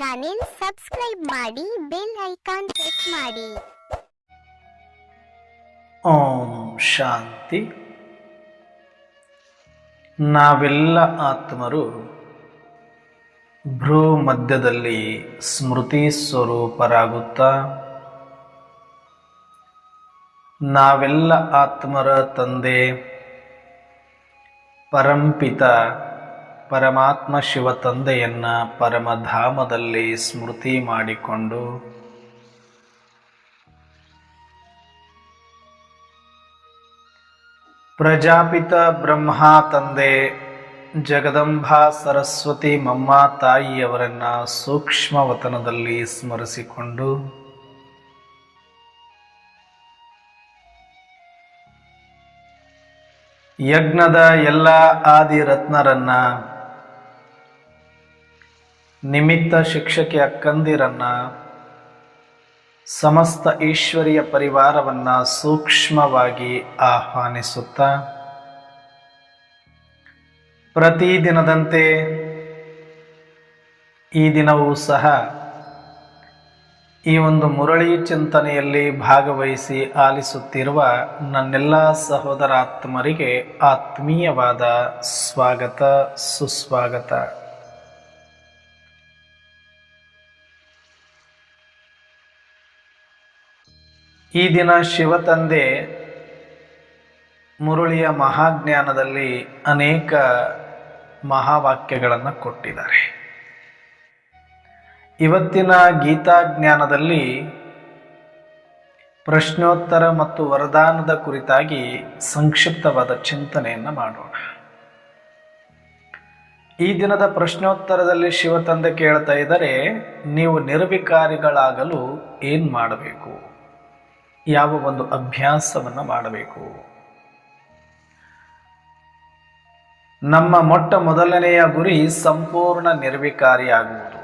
Channel subscribe ಮಾಡಿ, bell icon click ಮಾಡಿ. ಓಂ ಶಾಂತಿ. ನಾವೆಲ್ಲ ಆತ್ಮರು ಭ್ರೂ ಮಧ್ಯದಲ್ಲಿ ಸ್ಮೃತಿ ಸ್ವರೂಪರಾಗುತ್ತಾ, ನಾವೆಲ್ಲ ಆತ್ಮರ ತಂದೆ, ಪರಂಪಿತ ಪರಮಾತ್ಮ ಶಿವ ತಂದೆಯನ್ನ ಪರಮಧಾಮದಲ್ಲಿ ಸ್ಮೃತಿ ಮಾಡಿಕೊಂಡು ಪ್ರಜಾಪಿತ ಬ್ರಹ್ಮ ತಂದೆ ಜಗದಂಬಾ ಸರಸ್ವತಿ ಮಮ್ಮ ಸೂಕ್ಷ್ಮ ವತನದಲ್ಲಿ ಸ್ಮರಿಸಿಕೊಂಡು ಯಜ್ಞದ ಎಲ್ಲ ಆದಿರತ್ನರನ್ನ ನಿಮಿತ್ತ ಶಿಕ್ಷಕಿ ಅಕ್ಕಂದಿರನ್ನ ಸಮಸ್ತ ಈಶ್ವರಿಯ ಪರಿವಾರವನ್ನ ಸೂಕ್ಷ್ಮವಾಗಿ ಆಹ್ವಾನಿಸುತ್ತಾ ಪ್ರತಿದಿನದಂತೆ ಈ ದಿನವೂ ಸಹ ಈ ಒಂದು ಮುರಳಿ ಚಿಂತನೆಯಲ್ಲಿ ಭಾಗವಹಿಸಿ ಆಲಿಸುತ್ತಿರುವ ನನ್ನೆಲ್ಲ ಸಹೋದರಾತ್ಮರಿಗೆ ಆತ್ಮೀಯವಾದ ಸ್ವಾಗತ, ಸುಸ್ವಾಗತ. ಈ ದಿನ ಶಿವತಂದೆ ಮುರುಳಿಯ ಮಹಾಜ್ಞಾನದಲ್ಲಿ ಅನೇಕ ಮಹಾವಾಕ್ಯಗಳನ್ನು ಕೊಟ್ಟಿದ್ದಾರೆ. ಇವತ್ತಿನ ಗೀತಾಜ್ಞಾನದಲ್ಲಿ ಪ್ರಶ್ನೋತ್ತರ ಮತ್ತು ವರದಾನದ ಕುರಿತಾಗಿ ಸಂಕ್ಷಿಪ್ತವಾದ ಚಿಂತನೆಯನ್ನು ಮಾಡೋಣ. ಈ ದಿನದ ಪ್ರಶ್ನೋತ್ತರದಲ್ಲಿ ಶಿವತಂದೆ ಕೇಳ್ತಾ ಇದ್ದಾರೆ, ನೀವು ನಿರ್ವಿಕಾರಿಗಳಾಗಲು ಏನು ಮಾಡಬೇಕು? ಯಾವ ಒಂದು ಅಭ್ಯಾಸವನ್ನು ಮಾಡಬೇಕು? ನಮ್ಮ ಮೊಟ್ಟ ಮೊದಲನೆಯ ಗುರಿ ಸಂಪೂರ್ಣ ನಿರ್ವಿಕಾರಿಯಾಗುವುದು.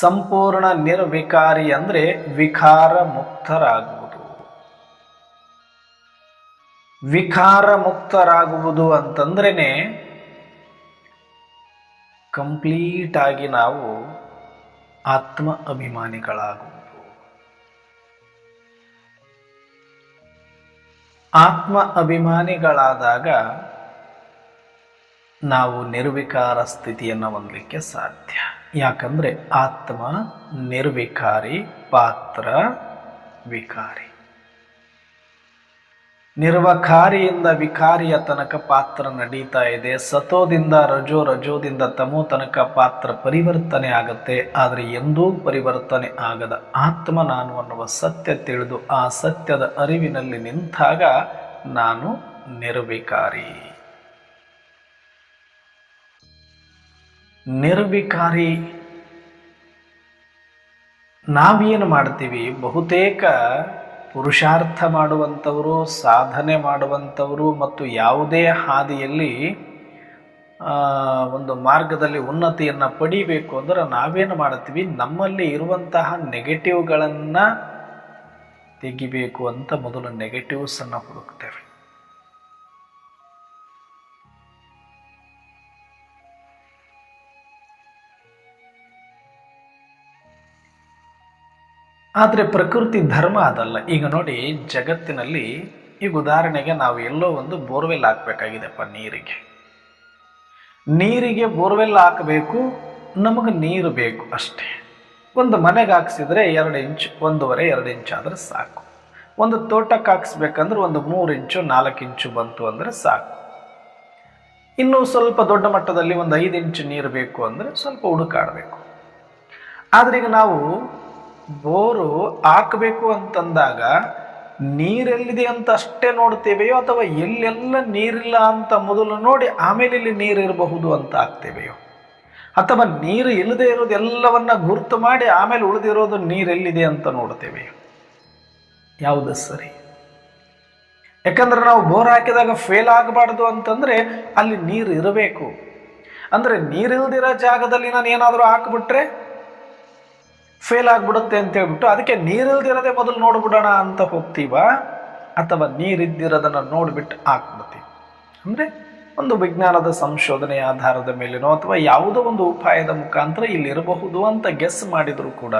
ಸಂಪೂರ್ಣ ನಿರ್ವಿಕಾರಿ ಅಂದರೆ ವಿಕಾರ ಮುಕ್ತರಾಗುವುದು. ವಿಕಾರ ಮುಕ್ತರಾಗುವುದು ಅಂತಂದ್ರೇ ಕಂಪ್ಲೀಟ್ ಆಗಿ ನಾವು ಆತ್ಮ ಅಭಿಮಾನಿಗಳಾಗುವುದು. ಆತ್ಮ ಅಭಿಮಾನಿಗಳಾದಾಗ ನಾವು ನಿರ್ವಿಕಾರ ಸ್ಥಿತಿಯನ್ನು ಹೊಂದಲಿಕ್ಕೆ ಸಾಧ್ಯ. ಯಾಕಂದರೆ ಆತ್ಮ ನಿರ್ವಿಕಾರಿ ಪಾತ್ರ ವಿಕಾರಿ. ನಿರ್ವಕಾರಿಯಿಂದ ವಿಕಾರಿಯ ತನಕ ಪಾತ್ರ ನಡೀತಾ ಇದೆ. ಸತೋದಿಂದ ರಜೋ ರಜೋದಿಂದ ತಮೋ ತನಕ ಪಾತ್ರ ಪರಿವರ್ತನೆ ಆಗುತ್ತೆ. ಆದರೆ ಎಂದೂ ಪರಿವರ್ತನೆ ಆಗದ ಆತ್ಮ ನಾನು ಅನ್ನುವ ಸತ್ಯ ತಿಳಿದು ಆ ಸತ್ಯದ ಅರಿವಿನಲ್ಲಿ ನಿಂತಾಗ ನಾನು ನಿರ್ವಿಕಾರಿ. ನಿರ್ವಿಕಾರಿ ನಾವೇನು ಮಾಡ್ತೀವಿ? ಬಹುತೇಕ ಪುರುಷಾರ್ಥ ಮಾಡುವಂಥವರು, ಸಾಧನೆ ಮಾಡುವಂಥವರು ಮತ್ತು ಯಾವುದೇ ಹಾದಿಯಲ್ಲಿ ಒಂದು ಮಾರ್ಗದಲ್ಲಿ ಉನ್ನತಿಯನ್ನು ಪಡಿಬೇಕು ಅಂದ್ರೆ ನಾವೇನು ಮಾಡ್ತೀವಿ ನಮ್ಮಲ್ಲಿ ಇರುವಂತಹ ನೆಗೆಟಿವ್ಗಳನ್ನು ತೆಗಿಬೇಕು ಅಂತ ಮೊದಲು ನೆಗೆಟಿವ್ಸನ್ನು ಹುಡುಕ್ತೇವೆ. ಆದರೆ ಪ್ರಕೃತಿ ಧರ್ಮ ಅದಲ್ಲ. ಈಗ ನೋಡಿ, ಜಗತ್ತಿನಲ್ಲಿ ಈಗ ಉದಾಹರಣೆಗೆ ನಾವು ಎಲ್ಲೋ ಒಂದು ಬೋರ್ವೆಲ್ ಹಾಕಬೇಕಾಗಿದೆಪ್ಪ ನೀರಿಗೆ. ನೀರಿಗೆ ಬೋರ್ವೆಲ್ ಹಾಕಬೇಕು, ನಮಗೆ ನೀರು ಬೇಕು ಅಷ್ಟೇ. ಒಂದು ಮನೆಗೆ ಹಾಕ್ಸಿದ್ರೆ ಎರಡು ಇಂಚ್, ಒಂದೂವರೆ, ಎರಡು ಇಂಚ್ ಆದರೆ ಸಾಕು. ಒಂದು ತೋಟಕ್ಕೆ ಹಾಕ್ಸ್ಬೇಕಂದ್ರೆ ಒಂದು ಮೂರು ಇಂಚು, ನಾಲ್ಕು ಇಂಚು ಬಂತು ಅಂದರೆ ಸಾಕು. ಇನ್ನೂ ಸ್ವಲ್ಪ ದೊಡ್ಡ ಮಟ್ಟದಲ್ಲಿ ಒಂದು ಐದು ಇಂಚು ನೀರು ಬೇಕು ಅಂದರೆ ಸ್ವಲ್ಪ ಹುಡುಕಾಡಬೇಕು. ಆದರೆ ಈಗ ನಾವು ಬೋರು ಹಾಕಬೇಕು ಅಂತಂದಾಗ ನೀರೆಲ್ಲಿದೆ ಅಂತ ಅಷ್ಟೇ ನೋಡ್ತೇವೆಯೋ ಅಥವಾ ಎಲ್ಲೆಲ್ಲ ನೀರಿಲ್ಲ ಅಂತ ಮೊದಲು ನೋಡಿ ಆಮೇಲೆ ಇಲ್ಲಿ ನೀರಿರಬಹುದು ಅಂತ ಆಗ್ತೇವೆಯೋ? ಅಥವಾ ನೀರು ಇಲ್ಲದೆ ಇರೋದು ಎಲ್ಲವನ್ನ ಗುರುತು ಮಾಡಿ ಆಮೇಲೆ ಉಳಿದಿರೋದು ನೀರೆಲ್ಲಿದೆ ಅಂತ ನೋಡ್ತೇವೆ ಯಾವುದು ಸರಿ? ಯಾಕಂದ್ರೆ ನಾವು ಬೋರ್ ಹಾಕಿದಾಗ ಫೇಲ್ ಆಗಬಾರ್ದು ಅಂತಂದ್ರೆ ಅಲ್ಲಿ ನೀರು ಇರಬೇಕು. ಅಂದ್ರೆ ನೀರಿಲ್ದಿರೋ ಜಾಗದಲ್ಲಿ ನಾನು ಏನಾದರೂ ಹಾಕ್ಬಿಟ್ರೆ ಫೇಲ್ ಆಗ್ಬಿಡುತ್ತೆ ಅಂತ ಹೇಳ್ಬಿಟ್ಟು ಅದಕ್ಕೆ ನೀರಿಲ್ದಿರೋದೇ ಮೊದಲು ನೋಡ್ಬಿಡೋಣ ಅಂತ ಹೋಗ್ತೀವ ಅಥವಾ ನೀರಿದ್ದಿರೋದನ್ನು ನೋಡ್ಬಿಟ್ಟು ಹಾಕ್ಬಿಡ್ತೀವಿ. ಅಂದರೆ ಒಂದು ವಿಜ್ಞಾನದ ಸಂಶೋಧನೆಯ ಆಧಾರದ ಮೇಲೇನೋ ಅಥವಾ ಯಾವುದೋ ಒಂದು ಉಪಾಯದ ಮುಖಾಂತರ ಇಲ್ಲಿರಬಹುದು ಅಂತ ಗೆಸ್ ಮಾಡಿದರೂ ಕೂಡ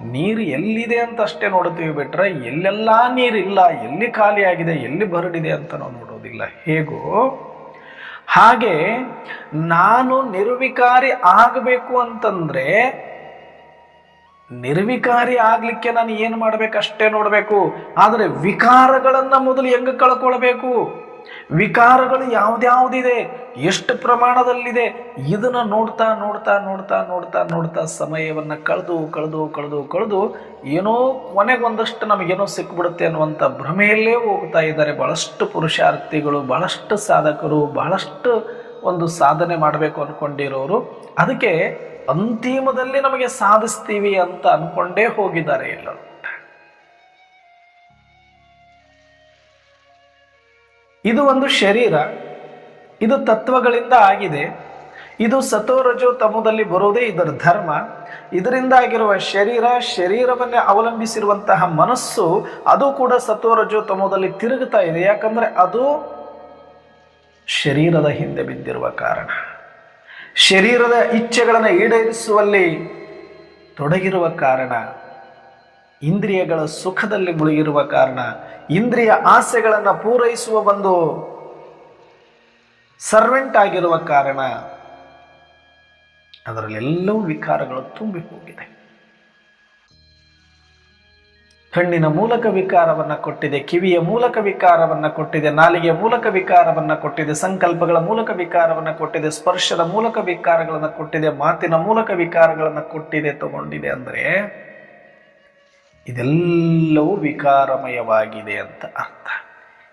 ನೀರು ಎಲ್ಲಿದೆ ಅಂತ ಅಷ್ಟೇ ನೋಡ್ತೀವಿ ಬಿಟ್ರೆ ಎಲ್ಲೆಲ್ಲ ನೀರಿಲ್ಲ ಎಲ್ಲಿ ಖಾಲಿಯಾಗಿದೆ ಎಲ್ಲಿ ಬರಡಿದೆ ಅಂತ ನಾವು ನೋಡೋದಿಲ್ಲ. ಹೇಗೋ? ಹಾಗೆ ನಾನು ನಿರ್ವಿಕಾರಿ ಆಗಬೇಕು ಅಂತಂದ್ರೆ ನಿರ್ವಿಕಾರಿ ಆಗ್ಲಿಕ್ಕೆ ನಾನು ಏನು ಮಾಡ್ಬೇಕು ಅಷ್ಟೇ ನೋಡಬೇಕು. ಆದರೆ ವಿಕಾರಗಳನ್ನು ಮೊದಲು ಹೆಂಗ ಕಳ್ಕೊಳ್ಬೇಕು? ವಿಕಾರಗಳು ಯಾವ್ದ್ಯಾವ್ದಿದೆ? ಎಷ್ಟು ಪ್ರಮಾಣದಲ್ಲಿದೆ? ಇದನ್ನ ನೋಡ್ತಾ ನೋಡ್ತಾ ನೋಡ್ತಾ ನೋಡ್ತಾ ನೋಡ್ತಾ ಸಮಯವನ್ನ ಕಳೆದು ಕಳೆದು ಕಳೆದು ಕಳೆದು ಏನೋ ಕೊನೆಗೊಂದಷ್ಟು ನಮಗೇನೋ ಸಿಕ್ಬಿಡುತ್ತೆ ಅನ್ನುವಂಥ ಭ್ರಮೆಯಲ್ಲೇ ಹೋಗ್ತಾ ಇದ್ದಾರೆ ಬಹಳಷ್ಟು ಪುರುಷಾರ್ಥಿಗಳು, ಬಹಳಷ್ಟು ಸಾಧಕರು, ಬಹಳಷ್ಟು ಒಂದು ಸಾಧನೆ ಮಾಡಬೇಕು ಅಂದ್ಕೊಂಡಿರೋರು ಅದಕ್ಕೆ ಅಂತಿಮದಲ್ಲಿ ನಮಗೆ ಸಾಧಿಸ್ತೀವಿ ಅಂತ ಅನ್ಕೊಂಡೇ ಹೋಗಿದ್ದಾರೆ ಎಲ್ಲರೂ. ಇದು ಒಂದು ಶರೀರ, ಇದು ತತ್ವಗಳಿಂದ ಆಗಿದೆ, ಇದು ಸತೋರಜೋ ತಮದಲ್ಲಿ ಬರೋದೇ ಇದರ ಧರ್ಮ ಇದರಿಂದ ಆಗಿರುವ ಶರೀರ, ಶರೀರವನ್ನೇ ಅವಲಂಬಿಸಿರುವಂತಹ ಮನಸ್ಸು, ಅದು ಕೂಡ ಸತೋರಜೋ ತಮದಲ್ಲಿ ತಿರುಗುತ್ತಾ ಇದೆ, ಯಾಕಂದ್ರೆ ಅದು ಶರೀರದ ಹಿಂದೆ ಬಿದ್ದಿರುವ ಕಾರಣ. ಶರೀರದ ಇಚ್ಛೆಗಳನ್ನು ಈಡೇರಿಸುವಲ್ಲಿ ತೊಡಗಿರುವ ಕಾರಣ, ಇಂದ್ರಿಯಗಳ ಸುಖದಲ್ಲಿ ಮುಳುಗಿರುವ ಕಾರಣ, ಇಂದ್ರಿಯ ಆಸೆಗಳನ್ನು ಪೂರೈಸುವ ಒಂದು ಸರ್ವೆಂಟ್ ಆಗಿರುವ ಕಾರಣ, ಅದರಲ್ಲೆಲ್ಲವೂ ವಿಕಾರಗಳು ತುಂಬಿ ಹೋಗಿದೆ. ಕಣ್ಣಿನ ಮೂಲಕ ವಿಕಾರವನ್ನು ಕೊಟ್ಟಿದೆ, ಕಿವಿಯ ಮೂಲಕ ವಿಕಾರವನ್ನು ಕೊಟ್ಟಿದೆ ನಾಲಿಗೆಯ ಮೂಲಕ ವಿಕಾರವನ್ನು ಕೊಟ್ಟಿದೆ, ಸಂಕಲ್ಪಗಳ ಮೂಲಕ ವಿಕಾರವನ್ನು ಕೊಟ್ಟಿದೆ, ಸ್ಪರ್ಶದ ಮೂಲಕ ವಿಕಾರಗಳನ್ನು ಕೊಟ್ಟಿದೆ, ಮಾತಿನ ಮೂಲಕ ವಿಕಾರಗಳನ್ನು ಕೊಟ್ಟಿದೆ ತಗೊಂಡಿದೆ ಅಂದರೆ ಇದೆಲ್ಲವೂ ವಿಕಾರಮಯವಾಗಿದೆ ಅಂತ ಅರ್ಥ.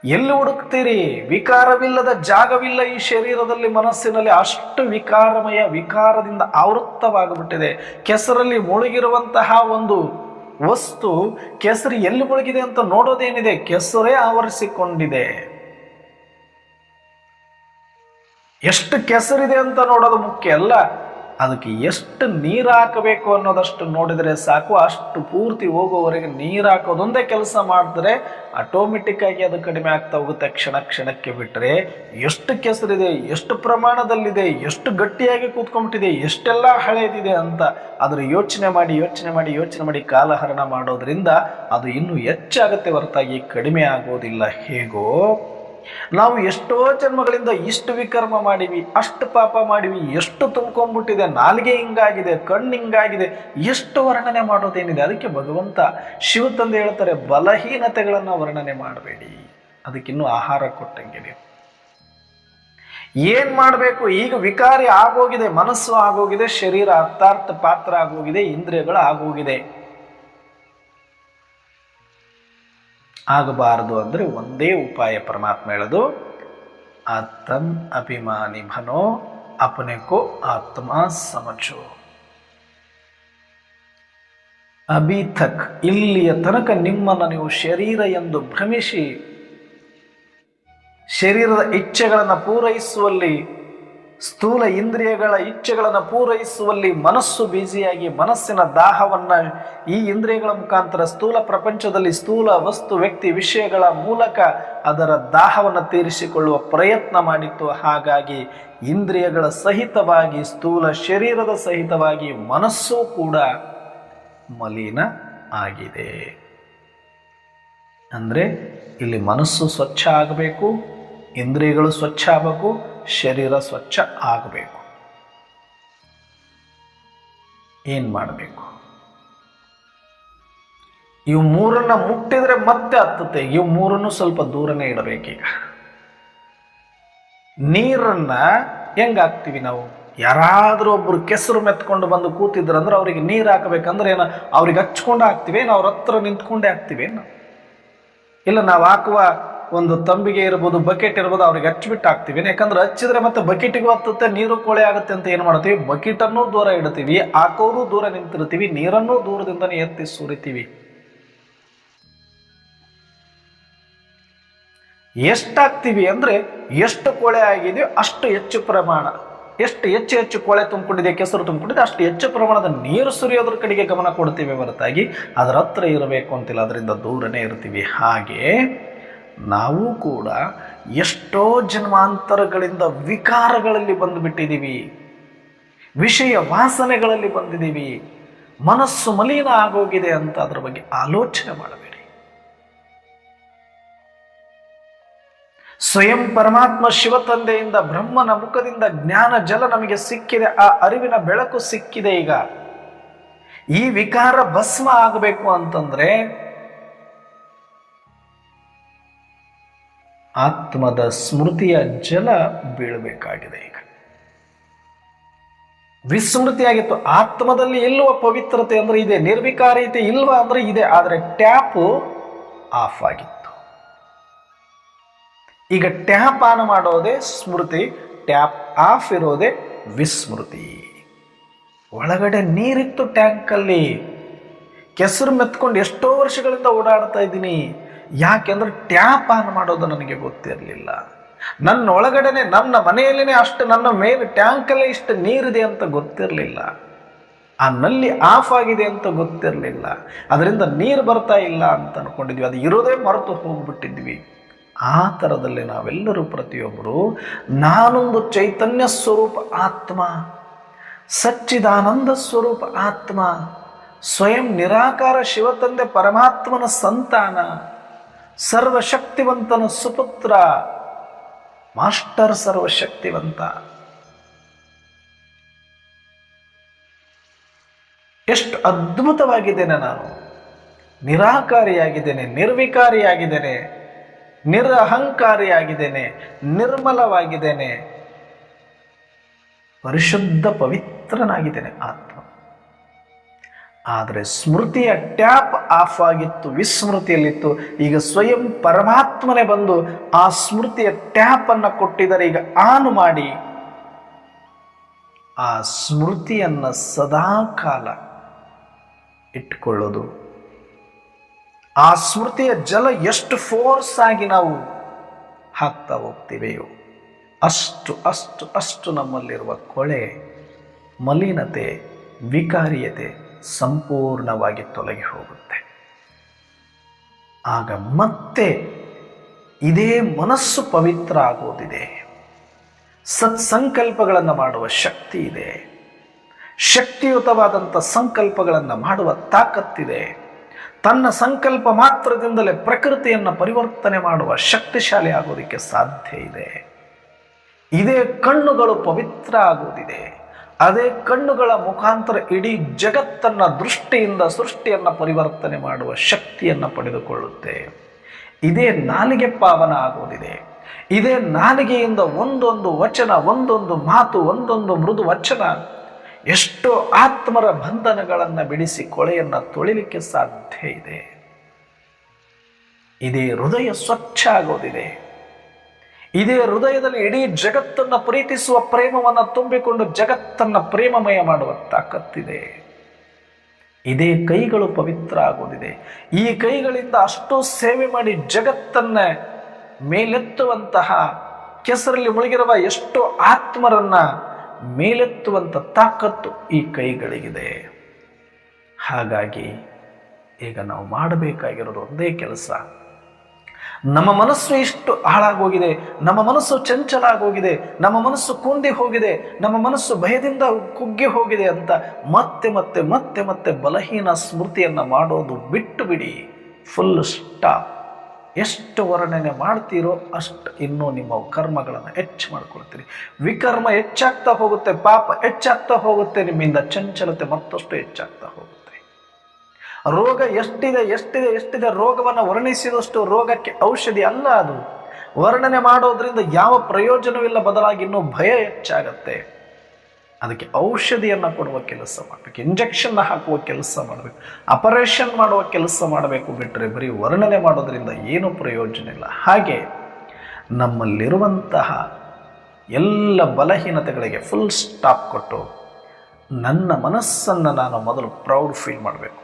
ಎಲ್ಲಿ ಹುಡುಕ್ತೀರಿ? ವಿಕಾರವಿಲ್ಲದ ಜಾಗವಿಲ್ಲ ಈ ಶರೀರದಲ್ಲಿ, ಮನಸ್ಸಿನಲ್ಲಿ ಅಷ್ಟು ವಿಕಾರಮಯ ವಿಕಾರದಿಂದ ಆವೃತ್ತವಾಗಿಬಿಟ್ಟಿದೆ. ಕೆಸರಲ್ಲಿ ಮುಳುಗಿರುವಂತಹ ಒಂದು ವಸ್ತು ಕೆಸರು ಎಲ್ಲಿ ಮುಳುಗಿದೆ ಅಂತ ನೋಡೋದೇನಿದೆ? ಕೆಸರೇ ಆವರಿಸಿಕೊಂಡಿದೆ. ಎಷ್ಟು ಕೆಸರಿದೆ ಅಂತ ನೋಡೋದು ಮುಖ್ಯ ಅಲ್ಲ. ಅದಕ್ಕೆ ಎಷ್ಟು ನೀರು ಹಾಕಬೇಕು ಅನ್ನೋದಷ್ಟು ನೋಡಿದರೆ ಸಾಕು. ಅಷ್ಟು ಪೂರ್ತಿ ಹೋಗೋವರೆಗೆ ನೀರು ಹಾಕೋದೊಂದೇ ಕೆಲಸ ಮಾಡಿದ್ರೆ ಆಟೋಮೆಟಿಕ್ಕಾಗಿ ಅದು ಕಡಿಮೆ ಆಗ್ತಾ ಹೋಗುತ್ತೆ. ಕ್ಷಣ ಕ್ಷಣಕ್ಕೆ ಬಿಟ್ಟರೆ ಎಷ್ಟು ಕೆಸರಿದೆ, ಎಷ್ಟು ಪ್ರಮಾಣದಲ್ಲಿದೆ, ಎಷ್ಟು ಗಟ್ಟಿಯಾಗಿ ಕೂತ್ಕೊಂಡ್ಬಿಟ್ಟಿದೆ, ಎಷ್ಟೆಲ್ಲ ಹಳೆಯದಿದೆ ಅಂತ ಅದರ ಯೋಚನೆ ಮಾಡಿ ಯೋಚನೆ ಮಾಡಿ ಯೋಚನೆ ಮಾಡಿ ಕಾಲಹರಣ ಮಾಡೋದ್ರಿಂದ ಅದು ಇನ್ನೂ ಹೆಚ್ಚಾಗತ್ತೆ ಹೊರತಾಗಿ ಕಡಿಮೆ ಆಗೋದಿಲ್ಲ. ಹೇಗೋ ನಾವು ಎಷ್ಟೋ ಜನ್ಮಗಳಿಂದ ಇಷ್ಟು ವಿಕರ್ಮ ಮಾಡಿವಿ, ಅಷ್ಟು ಪಾಪ ಮಾಡಿವಿ, ಎಷ್ಟು ತುಂಬ್ಕೊಂಡ್ಬಿಟ್ಟಿದೆ, ನಾಲ್ಗೆ ಹಿಂಗಾಗಿದೆ, ಕಣ್ಣು ಹಿಂಗಾಗಿದೆ, ಎಷ್ಟು ವರ್ಣನೆ ಮಾಡೋದೇನಿದೆ, ಅದಕ್ಕೆ ಭಗವಂತ ಶಿವ ತಂದೆ ಹೇಳ್ತಾರೆ, ಬಲಹೀನತೆಗಳನ್ನು ವರ್ಣನೆ ಮಾಡಬೇಡಿ. ಅದಕ್ಕಿನ್ನೂ ಆಹಾರ ಕೊಟ್ಟಂಗೆ ನೀವು. ಏನ್ ಮಾಡಬೇಕು? ಈಗ ವಿಕಾರಿ ಆಗೋಗಿದೆ, ಮನಸ್ಸು ಆಗೋಗಿದೆ, ಶರೀರ ಅರ್ಥಾರ್ಥ ಪಾತ್ರ ಆಗೋಗಿದೆ, ಇಂದ್ರಿಯಗಳು ಆಗೋಗಿದೆ. ಆಗಬಾರದು ಅಂದರೆ ಒಂದೇ ಉಪಾಯ ಪರಮಾತ್ಮ ಹೇಳೋದು ಆತ್ಮ ಅಭಿಮಾನಿ ಭನೋ ಅಪನೆಕೋ ಆತ್ಮ ಸಮಚೋ. ಅಭಿಥಕ್, ಇಲ್ಲಿಯ ತನಕ ನಿಮ್ಮನ್ನು ನೀವು ಶರೀರ ಎಂದು ಭ್ರಮಿಸಿ, ಶರೀರದ ಇಚ್ಛೆಗಳನ್ನು ಪೂರೈಸುವಲ್ಲಿ ಸ್ಥೂಲ ಇಂದ್ರಿಯಗಳ ಇಚ್ಛೆಗಳನ್ನು ಪೂರೈಸುವಲ್ಲಿ ಮನಸ್ಸು ಬ್ಯುಸಿಯಾಗಿ ಮನಸ್ಸಿನ ದಾಹವನ್ನು ಈ ಇಂದ್ರಿಯಗಳ ಮುಖಾಂತರ ಸ್ಥೂಲ ಪ್ರಪಂಚದಲ್ಲಿ ಸ್ಥೂಲ ವಸ್ತು ವ್ಯಕ್ತಿ ವಿಷಯಗಳ ಮೂಲಕ ಅದರ ದಾಹವನ್ನು ತೀರಿಸಿಕೊಳ್ಳುವ ಪ್ರಯತ್ನ ಮಾಡಿತ್ತು. ಹಾಗಾಗಿ ಇಂದ್ರಿಯಗಳ ಸಹಿತವಾಗಿ, ಸ್ಥೂಲ ಶರೀರದ ಸಹಿತವಾಗಿ ಮನಸ್ಸು ಕೂಡ ಮಲಿನ ಆಗಿದೆ. ಅಂದರೆ ಇಲ್ಲಿ ಮನಸ್ಸು ಸ್ವಚ್ಛ ಆಗಬೇಕು, ಇಂದ್ರಿಯಗಳು ಸ್ವಚ್ಛ ಆಗಬೇಕು ಶರೀರ ಸ್ವಚ್ಛ ಆಗಬೇಕು. ಏನು ಮಾಡಬೇಕು? ಇವು ಮೂರನ್ನ ಮುಟ್ಟಿದ್ರೆ ಮತ್ತೆ ಹತ್ತುತ್ತೆ. ಇವು ಮೂರನ್ನು ಸ್ವಲ್ಪ ದೂರನೇ ಇಡಬೇಕೀಗ. ನೀರನ್ನ ಹೆಂಗಾಗ್ತೀವಿ ನಾವು? ಯಾರಾದರೂ ಒಬ್ಬರು ಕೆಸರು ಮೆತ್ಕೊಂಡು ಬಂದು ಕೂತಿದ್ರಂದ್ರೆ ಅವ್ರಿಗೆ ನೀರು ಹಾಕಬೇಕಂದ್ರೆ ಏನು ಅವ್ರಿಗೆ ಹಚ್ಕೊಂಡು ಹಾಕ್ತಿವಿ? ಅವ್ರ ಹತ್ರ ನಿಂತ್ಕೊಂಡೇ ಹಾಕ್ತಿವಿ? ಇಲ್ಲ, ನಾವು ಹಾಕುವ ಒಂದು ತಂಬಿಗೆ ಇರ್ಬೋದು ಬಕೆಟ್ ಇರ್ಬೋದು, ಅವ್ರಿಗೆ ಹಚ್ಚಿಬಿಟ್ಟು ಹಾಕ್ತೀವಿ. ಯಾಕಂದ್ರೆ ಹಚ್ಚಿದ್ರೆ ಮತ್ತೆ ಬಕೆಟಿಗೂ ಹತ್ತುತ್ತೆ, ನೀರು ಕೋಳೆ ಆಗುತ್ತೆ ಅಂತ ಏನು ಮಾಡ್ತೀವಿ? ಬಕೆಟನ್ನು ದೂರ ಇಡ್ತೀವಿ. ಹಾಕೋರು ದೂರ ನಿಂತಿರ್ತೀವಿ. ನೀರನ್ನು ದೂರದಿಂದನೇ ಎತ್ತಿ ಸುರಿತೀವಿ. ಎಷ್ಟಾಗ್ತೀವಿ ಅಂದ್ರೆ ಎಷ್ಟು ಕೋಳೆ ಆಗಿದೆಯೋ ಅಷ್ಟು ಹೆಚ್ಚು ಪ್ರಮಾಣ. ಎಷ್ಟು ಹೆಚ್ಚು ಹೆಚ್ಚು ಕೋಳೆ ತುಂಬಿಕೊಂಡಿದೆ ಕೆಸರು ತುಂಬಿಕೊಂಡಿದೆ ಅಷ್ಟು ಹೆಚ್ಚು ಪ್ರಮಾಣದ ನೀರು ಸುರಿಯೋದ್ರ ಕಡೆಗೆ ಗಮನ ಕೊಡ್ತೀವಿ ಹೊರತಾಗಿ. ಅದರ ಹತ್ರ ಇರಬೇಕು ಅಂತಿಲ್ಲ, ಅದರಿಂದ ದೂರನೇ ಇರ್ತೀವಿ. ಹಾಗೆ ನಾವು ಕೂಡ ಎಷ್ಟೋ ಜನ್ಮಾಂತರಗಳಿಂದ ವಿಕಾರಗಳಲ್ಲಿ ಬಂದುಬಿಟ್ಟಿದ್ದೀವಿ. ವಿಷಯ ವಾಸನೆಗಳಲ್ಲಿ ಬಂದಿದ್ದೀವಿ. ಮನಸ್ಸು ಮಲೀನ ಆಗೋಗಿದೆ ಅಂತ ಅದರ ಬಗ್ಗೆ ಆಲೋಚನೆ ಮಾಡಬೇಡಿ. ಸ್ವಯಂ ಪರಮಾತ್ಮ ಶಿವತಂದೆಯಿಂದ ಬ್ರಹ್ಮನ ಮುಖದಿಂದ ಜ್ಞಾನ ಜಲ ನಮಗೆ ಸಿಕ್ಕಿದೆ. ಆ ಅರಿವಿನ ಬೆಳಕು ಸಿಕ್ಕಿದೆ ಈಗ. ಈ ವಿಕಾರ ಭಸ್ಮ ಆಗಬೇಕು ಅಂತಂದ್ರೆ ಆತ್ಮದ ಸ್ಮೃತಿಯ ಜಲ ಬೀಳಬೇಕಾಗಿದೆ ಈಗ. ವಿಸ್ಮೃತಿಯಾಗಿತ್ತು. ಆತ್ಮದಲ್ಲಿ ಇಲ್ಲವ ಪವಿತ್ರತೆ ಅಂದ್ರೆ ಇದೆ, ನಿರ್ವಿಕಾರಿತೆ ಇಲ್ವಾ ಅಂದ್ರೆ ಇದೆ, ಆದರೆ ಟ್ಯಾಪ್ ಆಫ್ ಆಗಿತ್ತು. ಈಗ ಟ್ಯಾಪ್ ಆನ್ ಮಾಡೋದೇ ಸ್ಮೃತಿ, ಟ್ಯಾಪ್ ಆಫ್ ಇರೋದೇ ವಿಸ್ಮೃತಿ. ಒಳಗಡೆ ನೀರಿತ್ತು ಟ್ಯಾಂಕಲ್ಲಿ. ಕೆಸರು ಮೆತ್ಕೊಂಡು ಎಷ್ಟೋ ವರ್ಷಗಳಿಂದ ಓಡಾಡ್ತಾ ಇದ್ದೀನಿ. ಯಾಕೆಂದ್ರೆ ಟ್ಯಾಪ್ ಆನ್ ಮಾಡೋದು ನನಗೆ ಗೊತ್ತಿರಲಿಲ್ಲ. ನನ್ನ ಒಳಗಡೆನೆ ನನ್ನ ಮನೆಯಲ್ಲೇ ಅಷ್ಟು, ನನ್ನ ಮೇಲೆ ಟ್ಯಾಂಕಲ್ಲೇ ಇಷ್ಟು ನೀರಿದೆ ಅಂತ ಗೊತ್ತಿರಲಿಲ್ಲ. ಆ ನಲ್ಲಿ ಆಫ್ ಆಗಿದೆ ಅಂತ ಗೊತ್ತಿರಲಿಲ್ಲ. ಅದರಿಂದ ನೀರು ಬರ್ತಾ ಇಲ್ಲ ಅಂತ ಅನ್ಕೊಂಡಿದ್ವಿ. ಅದು ಇರೋದೇ ಮರೆತು ಹೋಗ್ಬಿಟ್ಟಿದ್ವಿ. ಆ ಥರದಲ್ಲಿ ನಾವೆಲ್ಲರೂ ಪ್ರತಿಯೊಬ್ಬರು, ನಾನೊಂದು ಚೈತನ್ಯ ಸ್ವರೂಪ ಆತ್ಮ, ಸಚ್ಚಿದಾನಂದ ಸ್ವರೂಪ ಆತ್ಮ, ಸ್ವಯಂ ನಿರಾಕಾರ ಶಿವತಂದೆ ಪರಮಾತ್ಮನ ಸಂತಾನ ಸರ್ವಶಕ್ತಿವಂತನ ಸುಪುತ್ರ ಮಾಸ್ಟರ್ ಸರ್ವಶಕ್ತಿವಂತ. ಎಷ್ಟು ಅದ್ಭುತವಾಗಿದ್ದೇನೆ ನಾನು. ನಿರಾಕಾರಿಯಾಗಿದ್ದೇನೆ ನಿರ್ವಿಕಾರಿಯಾಗಿದ್ದೇನೆ ನಿರಹಂಕಾರಿಯಾಗಿದ್ದೇನೆ ನಿರ್ಮಲವಾಗಿದ್ದೇನೆ. ಪರಿಶುದ್ಧ ಪವಿತ್ರನಾಗಿದ್ದೇನೆ ಆತ್ಮ. ಆದರೆ ಸ್ಮೃತಿಯ ಟ್ಯಾಪ್ ಆಫ್ ಆಗಿತ್ತು, ವಿಸ್ಮೃತಿಯಲ್ಲಿತ್ತು. ಈಗ ಸ್ವಯಂ ಪರಮಾತ್ಮನೇ ಬಂದು ಆ ಸ್ಮೃತಿಯ ಟ್ಯಾಪ್ ಅನ್ನ ಕೊಟ್ಟಿದ್ದಾರೆ. ಈಗ ಆನ್ ಮಾಡಿ, ಆ ಸ್ಮೃತಿಯನ್ನ ಸದಾ ಕಾಲ ಇಟ್ಕೊಳ್ಳೋದು. ಆ ಸ್ಮೃತಿಯ ಜಲ ಎಷ್ಟು ಫೋರ್ಸ್ ಆಗಿ ನಾವು ಹಾಕ್ತಾ ಹೋಗ್ತೀವೆಯೋ, ಅಷ್ಟು ಅಷ್ಟು ಅಷ್ಟು ನಮ್ಮಲ್ಲಿರುವ ಕೊಳೆ, ಮಲಿನತೆ, ವಿಕಾರಿಯತೆ ಸಂಪೂರ್ಣವಾಗಿ ತೊಲಗಿ ಹೋಗುತ್ತೆ. ಆಗ ಮತ್ತೆ ಇದೇ ಮನಸ್ಸು ಪವಿತ್ರ ಆಗೋದಿದೆ. ಸತ್ಸಂಕಲ್ಪಗಳನ್ನು ಮಾಡುವ ಶಕ್ತಿ ಇದೆ. ಶಕ್ತಿಯುತವಾದಂಥ ಸಂಕಲ್ಪಗಳನ್ನು ಮಾಡುವ ತಾಕತ್ತಿದೆ. ತನ್ನ ಸಂಕಲ್ಪ ಮಾತ್ರದಿಂದಲೇ ಪ್ರಕೃತಿಯನ್ನು ಪರಿವರ್ತನೆ ಮಾಡುವ ಶಕ್ತಿಶಾಲಿ ಆಗೋದಕ್ಕೆ ಸಾಧ್ಯ ಇದೆ. ಇದೇ ಕಣ್ಣುಗಳು ಪವಿತ್ರ ಆಗುವುದಿದೆ ಅದೇ ಕಣ್ಣುಗಳ ಮುಖಾಂತರ ಇಡೀ ಜಗತ್ತನ್ನು ದೃಷ್ಟಿಯಿಂದ ಸೃಷ್ಟಿಯನ್ನು ಪರಿವರ್ತನೆ ಮಾಡುವ ಶಕ್ತಿಯನ್ನು ಪಡೆದುಕೊಳ್ಳುತ್ತೆ. ಇದೇ ನಾಲಿಗೆ ಪಾವನ ಆಗುವುದಿದೆ ಇದೇ ನಾಲಿಗೆಯಿಂದ ಒಂದೊಂದು ವಚನ, ಒಂದೊಂದು ಮಾತು, ಒಂದೊಂದು ಮೃದು ವಚನ ಎಷ್ಟೋ ಆತ್ಮರ ಬಂಧನಗಳನ್ನು ಬಿಡಿಸಿ ಕೊಳೆಯನ್ನು ತೊಳಿಲಿಕ್ಕೆ ಸಾಧ್ಯ ಇದೆ. ಇದೇ ಹೃದಯ ಸ್ವಚ್ಛ ಆಗೋದಿದೆ. ಇದೇ ಹೃದಯದಲ್ಲಿ ಇಡೀ ಜಗತ್ತನ್ನು ಪ್ರೀತಿಸುವ ಪ್ರೇಮವನ್ನು ತುಂಬಿಕೊಂಡು ಜಗತ್ತನ್ನ ಪ್ರೇಮಮಯ ಮಾಡುವ ತಾಕತ್ತಿದೆ. ಇದೇ ಕೈಗಳು ಪವಿತ್ರ ಆಗೋದಿದೆ ಈ ಕೈಗಳಿಂದ ಅಷ್ಟು ಸೇವೆ ಮಾಡಿ ಜಗತ್ತನ್ನ ಮೇಲೆತ್ತುವಂತಹ, ಕೆಸರಲ್ಲಿ ಮುಳುಗಿರುವ ಎಷ್ಟೋ ಆತ್ಮರನ್ನ ಮೇಲೆತ್ತುವಂಥ ತಾಕತ್ತು ಈ ಕೈಗಳಿಗಿದೆ. ಹಾಗಾಗಿ ಈಗ ನಾವು ಮಾಡಬೇಕಾಗಿರೋದು ಒಂದೇ ಕೆಲಸ. ನಮ್ಮ ಮನಸ್ಸು ಇಷ್ಟು ಹಾಳಾಗೋಗಿದೆ, ನಮ್ಮ ಮನಸ್ಸು ಚಂಚಲ ಆಗೋಗಿದೆ ನಮ್ಮ ಮನಸ್ಸು ಕುಂದಿ ಹೋಗಿದೆ, ನಮ್ಮ ಮನಸ್ಸು ಭಯದಿಂದ ಕುಗ್ಗಿ ಹೋಗಿದೆ ಅಂತ ಮತ್ತೆ ಮತ್ತೆ ಮತ್ತೆ ಮತ್ತೆ ಬಲಹೀನ ಸ್ಮೃತಿಯನ್ನು ಮಾಡೋದು ಬಿಟ್ಟು ಬಿಡಿ. ಫುಲ್ ಸ್ಟಾಪ್ ಎಷ್ಟು ವರ್ಣನೆ ಮಾಡ್ತೀರೋ ಅಷ್ಟು ಇನ್ನೂ ನಿಮ್ಮ ಕರ್ಮಗಳನ್ನು ಹೆಚ್ಚು ಮಾಡ್ಕೊಳ್ತೀರಿ. ವಿಕರ್ಮ ಹೆಚ್ಚಾಗ್ತಾ ಹೋಗುತ್ತೆ, ಪಾಪ ಹೆಚ್ಚಾಗ್ತಾ ಹೋಗುತ್ತೆ, ನಿಮ್ಮಿಂದ ಚಂಚಲತೆ ಮತ್ತಷ್ಟು ಹೆಚ್ಚಾಗ್ತಾ ಹೋಗುತ್ತೆ. ರೋಗ ಎಷ್ಟಿದೆ ಎಷ್ಟಿದೆ ಎಷ್ಟಿದೆ, ರೋಗವನ್ನು ವರ್ಣಿಸಿದಷ್ಟು ರೋಗಕ್ಕೆ ಔಷಧಿ ಅಲ್ಲ ಅದು. ವರ್ಣನೆ ಮಾಡೋದ್ರಿಂದ ಯಾವ ಪ್ರಯೋಜನವಿಲ್ಲ ಬದಲಾಗಿ ಇನ್ನೂ ಭಯ ಹೆಚ್ಚಾಗತ್ತೆ. ಅದಕ್ಕೆ ಔಷಧಿಯನ್ನು ಕೊಡುವ ಕೆಲಸ ಮಾಡಬೇಕು. ಇಂಜೆಕ್ಷನ್ ಹಾಕುವ ಕೆಲಸ ಮಾಡಬೇಕು. ಆಪರೇಷನ್ ಮಾಡುವ ಕೆಲಸ ಮಾಡಬೇಕು ಬಿಟ್ಟರೆ ಬರೀ ವರ್ಣನೆ ಮಾಡೋದ್ರಿಂದ ಏನೂ ಪ್ರಯೋಜನ ಇಲ್ಲ. ಹಾಗೆ ನಮ್ಮಲ್ಲಿರುವಂತಹ ಎಲ್ಲ ಬಲಹೀನತೆಗಳಿಗೆ ಫುಲ್ ಸ್ಟಾಪ್ ಕೊಟ್ಟು ನನ್ನ ಮನಸ್ಸನ್ನು ನಾನು ಮೊದಲು ಪ್ರೌಡ್ ಫೀಲ್ ಮಾಡಬೇಕು.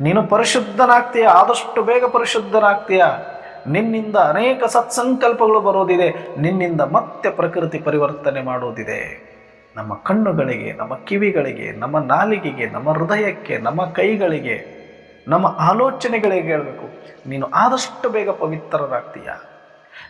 ನೀನು ಪರಿಶುದ್ಧನಾಗ್ತೀಯ, ಆದಷ್ಟು ಬೇಗ ಪರಿಶುದ್ಧನಾಗ್ತೀಯ. ನಿನ್ನಿಂದ ಅನೇಕ ಸತ್ಸಂಕಲ್ಪಗಳು ಬರೋದಿದೆ, ನಿನ್ನಿಂದ ಮತ್ತೆ ಪ್ರಕೃತಿ ಪರಿವರ್ತನೆ ಮಾಡೋದಿದೆ. ನಮ್ಮ ಕಣ್ಣುಗಳಿಗೆ, ನಮ್ಮ ಕಿವಿಗಳಿಗೆ, ನಮ್ಮ ನಾಲಿಗೆಗೆ, ನಮ್ಮ ಹೃದಯಕ್ಕೆ, ನಮ್ಮ ಕೈಗಳಿಗೆ, ನಮ್ಮ ಆಲೋಚನೆಗಳಿಗೆ ಹೇಳಬೇಕು, ನೀನು ಆದಷ್ಟು ಬೇಗ ಪವಿತ್ರರಾಗ್ತೀಯ.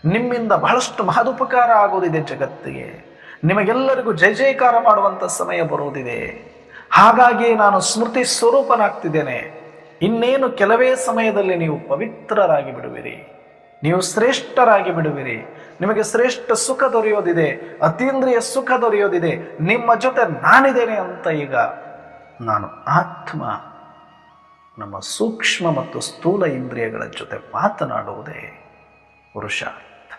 ನಿಮ್ಮಿಂದ ಬಹಳಷ್ಟು ಮಹದುಪಕಾರ ಆಗೋದಿದೆ ಜಗತ್ತಿಗೆ. ನಿಮಗೆಲ್ಲರಿಗೂ ಜಯ ಜಯಕಾರ ಮಾಡುವಂಥ ಸಮಯ ಬರುವುದಿದೆ ಹಾಗಾಗಿ ನಾನು ಸ್ಮೃತಿ ಸ್ವರೂಪನಾಗ್ತಿದ್ದೇನೆ. ಇನ್ನೇನು ಕೆಲವೇ ಸಮಯದಲ್ಲಿ ನೀವು ಪವಿತ್ರರಾಗಿ ಬಿಡುವಿರಿ ನೀವು ಶ್ರೇಷ್ಠರಾಗಿ ಬಿಡುವಿರಿ ನಿಮಗೆ ಶ್ರೇಷ್ಠ ಸುಖ ದೊರೆಯೋದಿದೆ, ಅತೀಂದ್ರಿಯ ಸುಖ ದೊರೆಯೋದಿದೆ. ನಿಮ್ಮ ಜೊತೆ ನಾನಿದ್ದೇನೆ ಅಂತ ಈಗ ನಾನು ಆತ್ಮ, ನಮ್ಮ ಸೂಕ್ಷ್ಮ ಮತ್ತು ಸ್ಥೂಲ ಇಂದ್ರಿಯಗಳ ಜೊತೆ ಮಾತನಾಡುವುದೇ ಪುರುಷಾರ್ಥ.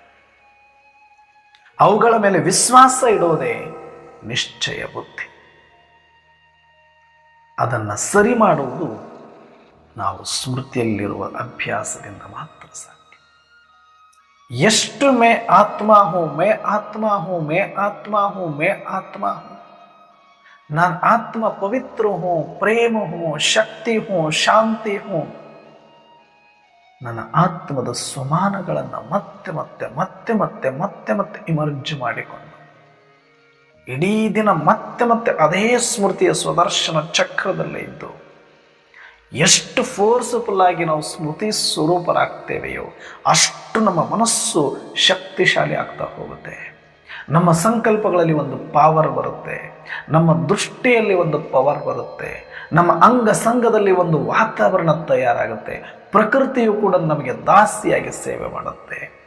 ಅವುಗಳ ಮೇಲೆ ವಿಶ್ವಾಸ ಇಡುವುದೇ ನಿಶ್ಚಯ ಬುದ್ಧಿ. ಅದನ್ನು ಸರಿ ಮಾಡುವುದು ನಾವು ಸ್ಮೃತಿಯಲ್ಲಿರುವ ಅಭ್ಯಾಸದಿಂದ ಮಾತ್ರ ಸಾಧ್ಯ. ಎಷ್ಟು ಮೇ ಆತ್ಮ ಹೂ, ಮೇ ಆತ್ಮ ಹೂ, ಮೇ ಆತ್ಮ ಹೂ, ಮೇ ಆತ್ಮ ಹೂ. ನಾನು ಆತ್ಮ ಪವಿತ್ರ ಹೂ, ಪ್ರೇಮ ಹೂ, ಶಕ್ತಿ ಹೂ, ಶಾಂತಿ ಹೂ. ನನ್ನ ಆತ್ಮದ ಸ್ವಮಾನಗಳನ್ನು ಮತ್ತೆ ಮತ್ತೆ ಮತ್ತೆ ಮತ್ತೆ ಮತ್ತೆ ಮತ್ತೆ ಇಮರ್ಜ್ ಮಾಡಿಕೊಂಡು, ಇಡೀ ದಿನ ಮತ್ತೆ ಮತ್ತೆ ಅದೇ ಸ್ಮೃತಿಯ ಸ್ವದರ್ಶನ ಚಕ್ರದಲ್ಲೇ ಇದ್ದು ಎಷ್ಟು ಫೋರ್ಸ್ಫುಲ್ ಆಗಿ ನಾವು ಸ್ಮೃತಿ ಸ್ವರೂಪರಾಗ್ತೇವೆಯೋ ಅಷ್ಟು ನಮ್ಮ ಮನಸ್ಸು ಶಕ್ತಿಶಾಲಿ ಆಗ್ತಾ ಹೋಗುತ್ತೆ. ನಮ್ಮ ಸಂಕಲ್ಪಗಳಲ್ಲಿ ಒಂದು ಪವರ್ ಬರುತ್ತೆ. ನಮ್ಮ ದೃಷ್ಟಿಯಲ್ಲಿ ಒಂದು ಪವರ್ ಬರುತ್ತೆ. ನಮ್ಮ ಅಂಗ ಸಂಘದಲ್ಲಿ ಒಂದು ವಾತಾವರಣ ತಯಾರಾಗುತ್ತೆ. ಪ್ರಕೃತಿಯು ಕೂಡ ನಮಗೆ ದಾಸಿಯಾಗಿ ಸೇವೆ ಮಾಡುತ್ತೆ.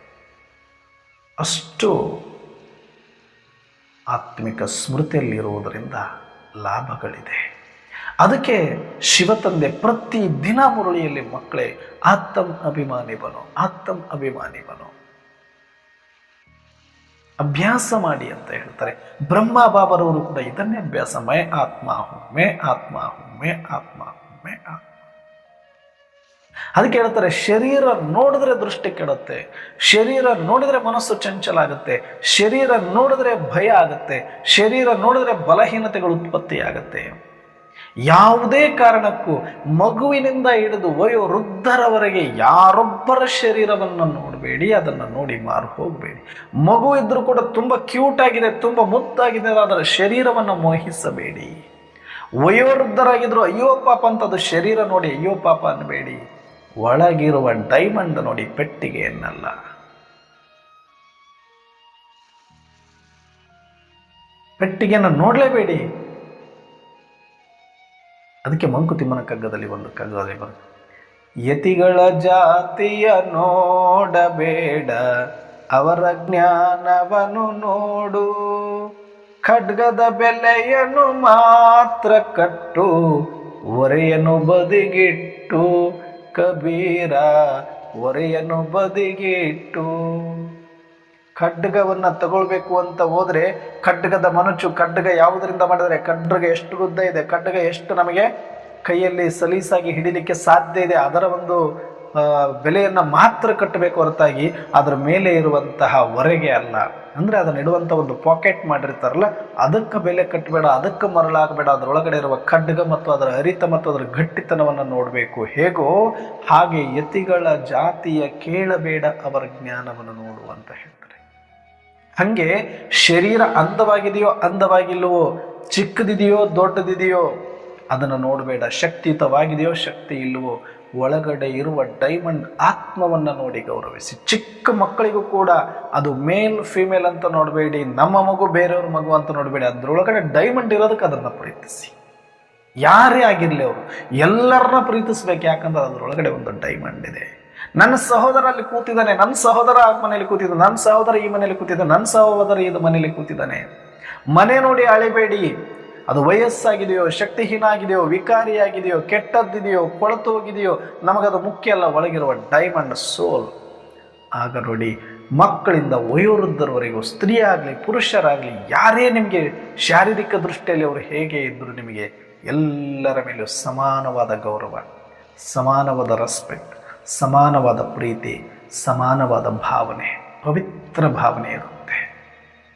ಅಷ್ಟು ಆತ್ಮಿಕ ಸ್ಮೃತಿಯಲ್ಲಿರುವುದರಿಂದ ಲಾಭಗಳಿದೆ. ಅದಕ್ಕೆ ಶಿವತಂದೆ ಪ್ರತಿ ದಿನ ಮುರಳಿಯಲ್ಲಿ, ಮಕ್ಕಳೇ, ಆತ್ತಂ ಅಭಿಮಾನಿ ಬನು ಆತ್ಮ ಅಭಿಮಾನಿ ಬನು. ಅಭ್ಯಾಸ ಮಾಡಿ ಅಂತ ಹೇಳ್ತಾರೆ. ಬ್ರಹ್ಮ ಬಾಬರವರು ಕೂಡ ಇದನ್ನೇ ಅಭ್ಯಾಸ. ಮೇ ಆತ್ಮ ಮೇ ಆತ್ಮ ಮೇ ಆತ್ಮ ಮೇ ಆತ್ಮ ಅದಕ್ಕೆ ಹೇಳ್ತಾರೆ, ಶರೀರ ನೋಡಿದ್ರೆ ದೃಷ್ಟಿ ಕೆಡುತ್ತೆ, ಶರೀರ ನೋಡಿದ್ರೆ ಮನಸ್ಸು ಚಂಚಲ ಆಗುತ್ತೆ ಶರೀರ ನೋಡಿದ್ರೆ ಭಯ ಆಗುತ್ತೆ, ಶರೀರ ನೋಡಿದ್ರೆ ಬಲಹೀನತೆಗಳು ಉತ್ಪತ್ತಿ ಆಗುತ್ತೆ ಯಾವುದೇ ಕಾರಣಕ್ಕೂ ಮಗುವಿನಿಂದ ಹಿಡಿದು ವಯೋ ವೃದ್ಧರವರೆಗೆ ಯಾರೊಬ್ಬರ ಶರೀರವನ್ನು ನೋಡಬೇಡಿ, ಅದನ್ನು ನೋಡಿ ಮಾರು ಹೋಗಬೇಡಿ. ಮಗು ಇದ್ದರೂ ಕೂಡ ತುಂಬ ಕ್ಯೂಟ್ ಆಗಿದೆ, ತುಂಬ ಮುದ್ದಾಗಿದೆ, ಅದರ ಶರೀರವನ್ನು ಮೋಹಿಸಬೇಡಿ. ವಯೋವೃದ್ಧರಾಗಿದ್ರು ಅಯ್ಯೋ ಪಾಪ ಅಂತ ಅದು ಶರೀರ ನೋಡಿ ಅಯ್ಯೋ ಪಾಪ ಅನ್ನಬೇಡಿ ಒಳಗಿರುವ ಡೈಮಂಡ್ ನೋಡಿ ಪೆಟ್ಟಿಗೆಯನ್ನಲ್ಲ. ಪೆಟ್ಟಿಗೆಯನ್ನು ನೋಡಲೇಬೇಡಿ. ಅದಕ್ಕೆ ಮಂಕುತಿಮ್ಮನ ಕಗ್ಗದಲ್ಲಿ ಒಂದು ಕಗ್ಗದಲ್ಲಿ ಬರುತ್ತೆ. ಯತಿಗಳ ಜಾತಿಯ ನೋಡಬೇಡ, ಅವರ ಜ್ಞಾನವನ್ನು ನೋಡು. ಖಡ್ಗದ ಬೆಲೆಯನ್ನು ಮಾತ್ರ ಕಟ್ಟು, ಒರೆಯನ್ನು ಬದಿಗಿಟ್ಟು. ಕಬೀರ, ಒರೆಯನ್ನು ಬದಿಗಿಟ್ಟು. ಖಡ್ಗವನ್ನ ತಗೊಳ್ಬೇಕು ಅಂತ ಹೋದರೆ ಖಡ್ಗದ ಮನುಚು ಖಡ್ಗ ಯಾವುದರಿಂದ ಮಾಡಿದರೆ ಖಡ್ಗ ಎಷ್ಟು ಉದ್ದ ಇದೆ, ಖಡ್ಗ ಎಷ್ಟು ನಮಗೆ ಕೈಯಲ್ಲಿ ಸಲೀಸಾಗಿ ಹಿಡಿಲಿಕ್ಕೆ ಸಾಧ್ಯ ಇದೆ, ಅದರ ಒಂದು ಬೆಲೆಯನ್ನು ಮಾತ್ರ ಕಟ್ಟಬೇಕು ಹೊರತಾಗಿ ಅದರ ಮೇಲೆ ಇರುವಂತಹ ಹೊರೆಗೆ ಅಲ್ಲ. ಅಂದರೆ ಅದನ್ನು ಇಡುವಂಥ ಒಂದು ಪಾಕೆಟ್ ಮಾಡಿರ್ತಾರಲ್ಲ, ಅದಕ್ಕೆ ಬೆಲೆ ಕಟ್ಟಬೇಡ ಅದಕ್ಕೆ ಮರಳಾಗಬೇಡ, ಅದರೊಳಗಡೆ ಇರುವ ಖಡ್ಗ ಮತ್ತು ಅದರ ಹರಿತ ಮತ್ತು ಅದರ ಗಟ್ಟಿತನವನ್ನು ನೋಡಬೇಕು. ಹೇಗೋ ಹಾಗೆ ಯತಿಗಳ ಜಾತಿಯ ಕೇಳಬೇಡ ಅವರ ಜ್ಞಾನವನ್ನು ನೋಡುವಂತ ಹೇಳಿ ಹಂಗೆ ಶರೀರ ಅಂದವಾಗಿದೆಯೋ ಅಂದವಾಗಿಲ್ಲವೋ, ಚಿಕ್ಕದಿದೆಯೋ ದೊಡ್ಡದಿದೆಯೋ, ಅದನ್ನು ನೋಡಬೇಡ. ಶಕ್ತಿಯುತವಾಗಿದೆಯೋ ಶಕ್ತಿ ಇಲ್ಲವೋ ಒಳಗಡೆ ಇರುವ ಡೈಮಂಡ್ ಆತ್ಮವನ್ನು ನೋಡಿ ಗೌರವಿಸಿ. ಚಿಕ್ಕ ಮಕ್ಕಳಿಗೂ ಕೂಡ ಅದು ಮೇಲ್ ಫೀಮೇಲ್ ಅಂತ ನೋಡಬೇಡಿ, ನಮ್ಮ ಮಗು ಬೇರೆಯವ್ರ ಮಗು ಅಂತ ನೋಡಬೇಡಿ. ಅದರೊಳಗಡೆ ಡೈಮಂಡ್ ಇರೋದಕ್ಕೆ ಅದನ್ನು ಪ್ರೀತಿಸಿ. ಯಾರೇ ಆಗಿರಲಿ ಅವರು ಎಲ್ಲರನ್ನ ಪ್ರೀತಿಸ್ಬೇಕು, ಯಾಕಂದ್ರೆ ಅದರೊಳಗಡೆ ಒಂದು ಡೈಮಂಡ್ ಇದೆ. ನನ್ನ ಸಹೋದರ ಅಲ್ಲಿ ಕೂತಿದ್ದಾನೆ, ನನ್ನ ಸಹೋದರ ಆ ಮನೇಲಿ ಕೂತಿದ್ದ ನನ್ನ ಸಹೋದರ ಈ ಮನೇಲಿ ಕೂತಿದ್ದ ನನ್ನ ಸಹೋದರ ಇದು ಮನೇಲಿ ಕೂತಿದ್ದಾನೆ. ಮನೆ ನೋಡಿ ಅಳಿಬೇಡಿ. ಅದು ವಯಸ್ಸಾಗಿದೆಯೋ ಶಕ್ತಿಹೀನ ಆಗಿದೆಯೋ ವಿಕಾರಿಯಾಗಿದೆಯೋ, ಕೆಟ್ಟದ್ದಿದೆಯೋ, ಕೊಳತು ಹೋಗಿದೆಯೋ, ನಮಗದು ಮುಖ್ಯ ಅಲ್ಲ, ಒಳಗಿರುವ ಡೈಮಂಡ್ ಸೋಲ್ ಆಗ ನೋಡಿ, ಮಕ್ಕಳಿಂದ ವಯೋವೃದ್ಧರವರೆಗೂ ಸ್ತ್ರೀ ಆಗಲಿ ಪುರುಷರಾಗಲಿ, ಯಾರೇ ನಿಮಗೆ ಶಾರೀರಿಕ ದೃಷ್ಟಿಯಲ್ಲಿ ಅವರು ಹೇಗೆ ಇದ್ದರೂ ನಿಮಗೆ ಎಲ್ಲರ ಮೇಲೂ ಸಮಾನವಾದ ಗೌರವ, ಸಮಾನವಾದ ರೆಸ್ಪೆಕ್ಟ್ ಸಮಾನವಾದ ಪ್ರೀತಿ, ಸಮಾನವಾದ ಭಾವನೆ, ಪವಿತ್ರ ಭಾವನೆ ಇರುತ್ತೆ.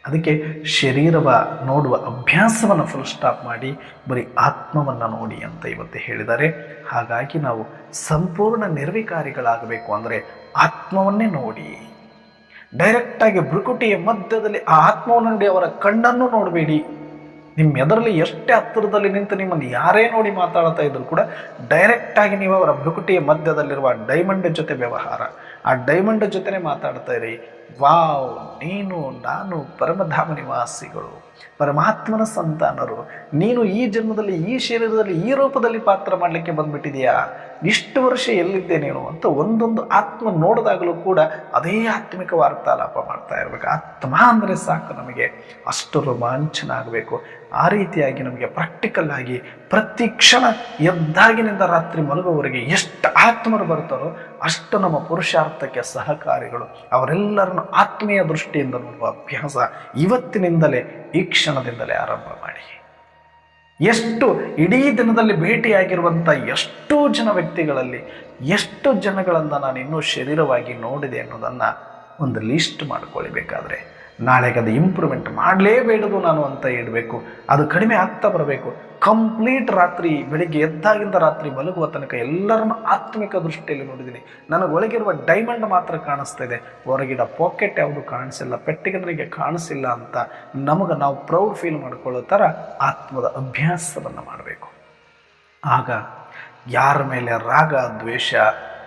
ಅದಕ್ಕೆ ಶರೀರವ ನೋಡುವ ಅಭ್ಯಾಸವನ್ನು ಫುಲ್ ಸ್ಟಾಪ್ ಮಾಡಿ ಬರೀ ಆತ್ಮವನ್ನು ನೋಡಿ ಅಂತ ಇವತ್ತು ಹೇಳಿದ್ದಾರೆ. ಹಾಗಾಗಿ ನಾವು ಸಂಪೂರ್ಣ ನಿರ್ವಿಕಾರಿಗಳಾಗಬೇಕು ಅಂದರೆ ಆತ್ಮವನ್ನೇ ನೋಡಿ. ಡೈರೆಕ್ಟಾಗಿ ಭ್ರುಕುಟಿಯ ಮಧ್ಯದಲ್ಲಿ ಆ ಆತ್ಮವನ್ನು ನೋಡಿ ಅವರ ಕಣ್ಣನ್ನು ನೋಡಬೇಡಿ. ನಿಮ್ಮ ಎದರಲ್ಲಿ ಎಷ್ಟೇ ಹತ್ತಿರದಲ್ಲಿ ನಿಂತು ನಿಮ್ಮನ್ನು ಯಾರೇ ನೋಡಿ ಮಾತಾಡ್ತಾ ಇದ್ರು ಕೂಡ ಡೈರೆಕ್ಟಾಗಿ ನೀವು ಅವರ ಭ್ರುಕುಟಿಯ ಮಧ್ಯದಲ್ಲಿರುವ ಡೈಮಂಡ್ ಜೊತೆ ವ್ಯವಹಾರ. ಆ ಡೈಮಂಡ್ ಜೊತೆನೇ ಮಾತಾಡ್ತಾ ಇರಿ. ವಾವ್, ನೀನು, ನಾನು, ಪರಮಧಾಮ ನಿವಾಸಿಗಳು. ಪರಮಾತ್ಮನ ಸಂತಾನರು. ನೀನು ಈ ಜನ್ಮದಲ್ಲಿ, ಈ ಶರೀರದಲ್ಲಿ, ಈ ರೂಪದಲ್ಲಿ ಪಾತ್ರ ಮಾಡಲಿಕ್ಕೆ ಬಂದ್ಬಿಟ್ಟಿದೆಯಾ? ಇಷ್ಟು ವರ್ಷ ಎಲ್ಲಿದ್ದೆ ನೀನು ಅಂತ ಒಂದೊಂದು ಆತ್ಮ ನೋಡಿದಾಗಲೂ ಕೂಡ ಅದೇ ಆತ್ಮಿಕ ವಾರ್ತಾಲಾಪ ಮಾಡ್ತಾ ಇರಬೇಕು. ಆತ್ಮ ಅಂದರೆ ಸಾಕು ನಮಗೆ. ಅಷ್ಟು ರೋಮಾಂಚನ ಆಗಬೇಕು ಆ ರೀತಿಯಾಗಿ ನಮಗೆ ಪ್ರಾಕ್ಟಿಕಲ್ ಆಗಿ ಪ್ರತಿ ಕ್ಷಣ ಎದ್ದಾಗಿನಿಂದ ರಾತ್ರಿ ಮಲಗುವವರೆಗೆ ಎಷ್ಟು ಆತ್ಮರು ಬರ್ತಾರೋ ಅಷ್ಟು ನಮ್ಮ ಪುರುಷಾರ್ಥಕ್ಕೆ ಸಹಕಾರಿಗಳು. ಅವರೆಲ್ಲರನ್ನು ಆತ್ಮೀಯ ದೃಷ್ಟಿಯಿಂದ ನೋಡುವ ಅಭ್ಯಾಸ ಇವತ್ತಿನಿಂದಲೇ ಈ ಕ್ಷಣದಿಂದಲೇ ಆರಂಭ ಮಾಡಿ. ಎಷ್ಟು ಇಡೀ ದಿನದಲ್ಲಿ ಭೇಟಿಯಾಗಿರುವಂಥ ಎಷ್ಟೋ ಜನ ವ್ಯಕ್ತಿಗಳಲ್ಲಿ ಎಷ್ಟು ಜನಗಳನ್ನು ನಾನು ಇನ್ನೂ ಶರೀರವಾಗಿ ನೋಡಿದೆ ಅನ್ನೋದನ್ನು ಒಂದು ಲಿಸ್ಟ್ ಮಾಡ್ಕೊಳ್ಳಿ ಬೇಕಾದರೆ ನಾಳೆಗೆ ಅದು ಇಂಪ್ರೂವ್ಮೆಂಟ್ ಮಾಡಲೇಬೇಡದು ನಾನು ಅಂತ ಹೇಳಬೇಕು. ಅದು ಕಡಿಮೆ ಆಗ್ತಾ ಬರಬೇಕು. ಕಂಪ್ಲೀಟ್ ರಾತ್ರಿ, ಬೆಳಿಗ್ಗೆ ಎದ್ದಾಗಿಂದ ರಾತ್ರಿ ಮಲಗುವ ತನಕ ಎಲ್ಲರನ್ನು ಆತ್ಮಿಕ ದೃಷ್ಟಿಯಲ್ಲಿ ನೋಡಿದ್ದೀನಿ. ನನಗೆ ಒಳಗಿರುವ ಡೈಮಂಡ್ ಮಾತ್ರ ಕಾಣಿಸ್ತಾ ಇದೆ. ಹೊರಗಿಡ ಪಾಕೆಟ್ ಯಾವುದು ಕಾಣಿಸಿಲ್ಲ ಪೆಟ್ಟಿಗೆ ನನಗೆ ಕಾಣಿಸಿಲ್ಲ ಅಂತ ನಮಗೆ ನಾವು ಪ್ರೌಡ್ ಫೀಲ್ ಮಾಡ್ಕೊಳ್ಳೋ ಥರ ಆತ್ಮದ ಅಭ್ಯಾಸವನ್ನು ಮಾಡಬೇಕು. ಆಗ ಯಾರ ಮೇಲೆ ರಾಗ, ದ್ವೇಷ,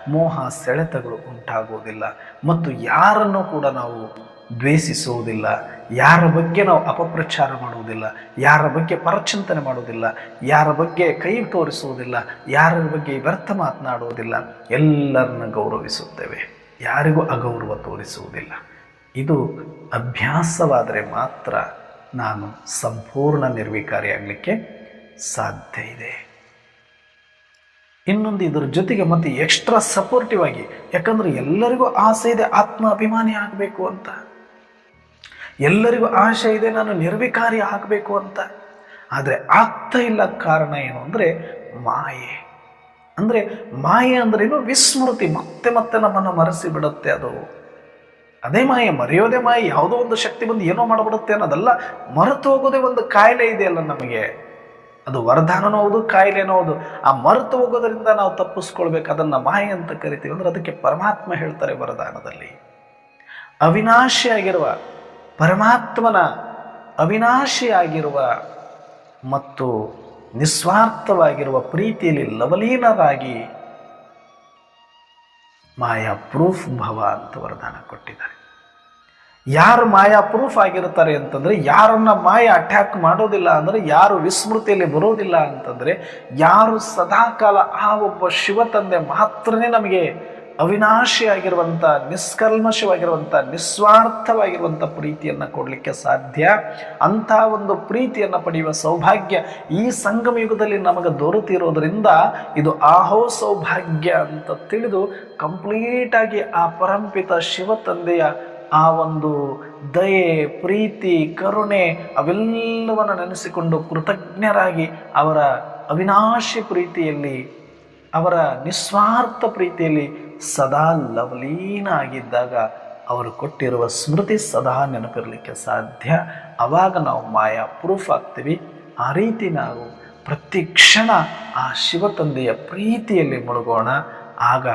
ಮೋಹ, ಸೆಳೆತಗಳು ಉಂಟಾಗುವುದಿಲ್ಲ. ಮತ್ತು ಯಾರನ್ನು ಕೂಡ ನಾವು ದ್ವೇಷಿಸುವುದಿಲ್ಲ. ಯಾರ ಬಗ್ಗೆ ನಾವು ಅಪಪ್ರಚಾರ ಮಾಡುವುದಿಲ್ಲ, ಯಾರ ಬಗ್ಗೆ ಪರಚಿಂತನೆ ಮಾಡುವುದಿಲ್ಲ, ಯಾರ ಬಗ್ಗೆ ಕೈ ತೋರಿಸುವುದಿಲ್ಲ, ಯಾರ ಬಗ್ಗೆ ವ್ಯರ್ಥ ಮಾತನಾಡುವುದಿಲ್ಲ, ಎಲ್ಲರನ್ನ ಗೌರವಿಸುತ್ತೇವೆ. ಯಾರಿಗೂ ಅಗೌರವ ತೋರಿಸುವುದಿಲ್ಲ. ಇದು ಅಭ್ಯಾಸವಾದರೆ ಮಾತ್ರ ನಾನು ಸಂಪೂರ್ಣ ನಿರ್ವಿಕಾರಿಯಾಗಲಿಕ್ಕೆ ಸಾಧ್ಯ ಇದೆ. ಇನ್ನೊಂದು ಇದರ ಜೊತೆಗೆ ಮತ್ತೆ ಎಕ್ಸ್ಟ್ರಾ ಸಪೋರ್ಟಿವ್ ಆಗಿ, ಯಾಕಂದ್ರೆ ಎಲ್ಲರಿಗೂ ಆಸೆ ಇದೆ ಆತ್ಮ ಅಭಿಮಾನಿ ಆಗಬೇಕು ಅಂತ. ಎಲ್ಲರಿಗೂ ಆಶೆ ಇದೆ, ನಾನು ನಿರ್ವಿಕಾರಿ ಆಗಬೇಕು ಅಂತ. ಆದರೆ ಆಗ್ತಾ ಇಲ್ಲ ಕಾರಣ ಏನು ಅಂದರೆ ಮಾಯೆ. ಅಂದರೆ ಮಾಯೆ ಅಂದ್ರೇನು ವಿಸ್ಮೃತಿ, ಮತ್ತೆ ಮತ್ತೆ ನಮ್ಮನ್ನು ಮರೆಸಿ ಬಿಡುತ್ತೆ ಅದು. ಅದೇ ಮಾಯೆ, ಮರೆಯೋದೇ ಮಾಯೆ, ಯಾವುದೋ ಒಂದು ಶಕ್ತಿ ಬಂದು ಏನೋ ಮಾಡಿಬಿಡುತ್ತೆ ಅನ್ನೋದಲ್ಲ, ಮರೆತು ಹೋಗೋದೇ ಒಂದು ಕಾಯಿಲೆ ಇದೆಯಲ್ಲ ನಮಗೆ. ಅದು ವರದಾನನೂ ಹೌದು, ಕಾಯಿಲೆನೋ ಹೌದು. ಆ ಮರೆತು ಹೋಗೋದರಿಂದ ನಾವು ತಪ್ಪಿಸ್ಕೊಳ್ಬೇಕು, ಅದನ್ನು ಮಾಯೆ ಅಂತ ಕರಿತೀವಿ. ಅಂದ್ರೆ ಅದಕ್ಕೆ ಪರಮಾತ್ಮ ಹೇಳ್ತಾರೆ ವರದಾನದಲ್ಲಿ. ಅವಿನಾಶಿಯಾಗಿರುವ ಪರಮಾತ್ಮನ ಅವಿನಾಶಿಯಾಗಿರುವ ಮತ್ತು ನಿಸ್ವಾರ್ಥವಾಗಿರುವ ಪ್ರೀತಿಯಲ್ಲಿ ಲವಲೀನರಾಗಿ ಮಾಯಾ ಪ್ರೂಫ್ ಭವ ಅಂತ ವರದಾನ ಕೊಟ್ಟಿದ್ದಾರೆ. ಯಾರು ಮಾಯಾ ಪ್ರೂಫ್ ಆಗಿರ್ತಾರೆ ಅಂತಂದರೆ, ಯಾರನ್ನ ಮಾಯ ಅಟ್ಯಾಕ್ ಮಾಡೋದಿಲ್ಲ ಅಂದರೆ, ಯಾರು ವಿಸ್ಮೃತಿಯಲ್ಲಿ ಬರೋದಿಲ್ಲ ಅಂತಂದರೆ, ಯಾರು ಸದಾಕಾಲ ಆ ಒಬ್ಬ ಶಿವ ತಂದೆ ಮಾತ್ರನೇ ನಮಗೆ ಅವಿನಾಶಿಯಾಗಿರುವಂಥ ನಿಷ್ಕಲ್ಮಶವಾಗಿರುವಂಥ ನಿಸ್ವಾರ್ಥವಾಗಿರುವಂಥ ಪ್ರೀತಿಯನ್ನು ಕೊಡಲಿಕ್ಕೆ ಸಾಧ್ಯ. ಅಂಥ ಒಂದು ಪ್ರೀತಿಯನ್ನು ಪಡೆಯುವ ಸೌಭಾಗ್ಯ ಈ ಸಂಗಮ ಯುಗದಲ್ಲಿ ನಮಗೆ ದೊರೆತಿರೋದ್ರಿಂದ ಇದು ಆಹೋ ಸೌಭಾಗ್ಯ ಅಂತ ತಿಳಿದು ಕಂಪ್ಲೀಟಾಗಿ ಆ ಪರಂಪಿತ ಶಿವ ತಂದೆಯ ಆ ಒಂದು ದಯೆ, ಪ್ರೀತಿ, ಕರುಣೆ ಅವೆಲ್ಲವನ್ನು ನೆನೆಸಿಕೊಂಡು ಕೃತಜ್ಞರಾಗಿ ಅವರ ಅವಿನಾಶಿ ಪ್ರೀತಿಯಲ್ಲಿ, ಅವರ ನಿಸ್ವಾರ್ಥ ಪ್ರೀತಿಯಲ್ಲಿ ಸದಾ ಲವಲೀನ ಆಗಿದ್ದಾಗ ಅವರು ಕೊಟ್ಟಿರುವ ಸ್ಮೃತಿ ಸದಾ ನೆನಪಿರಲಿಕ್ಕೆ ಸಾಧ್ಯ. ಆವಾಗ ನಾವು ಮಾಯಾ ಪ್ರೂಫ್ ಆಗ್ತೀವಿ. ಆ ರೀತಿ ನಾವು ಪ್ರತಿ ಕ್ಷಣ ಆ ಶಿವ ತಂದೆಯ ಪ್ರೀತಿಯಲ್ಲಿ ಮುಳುಗೋಣ. ಆಗ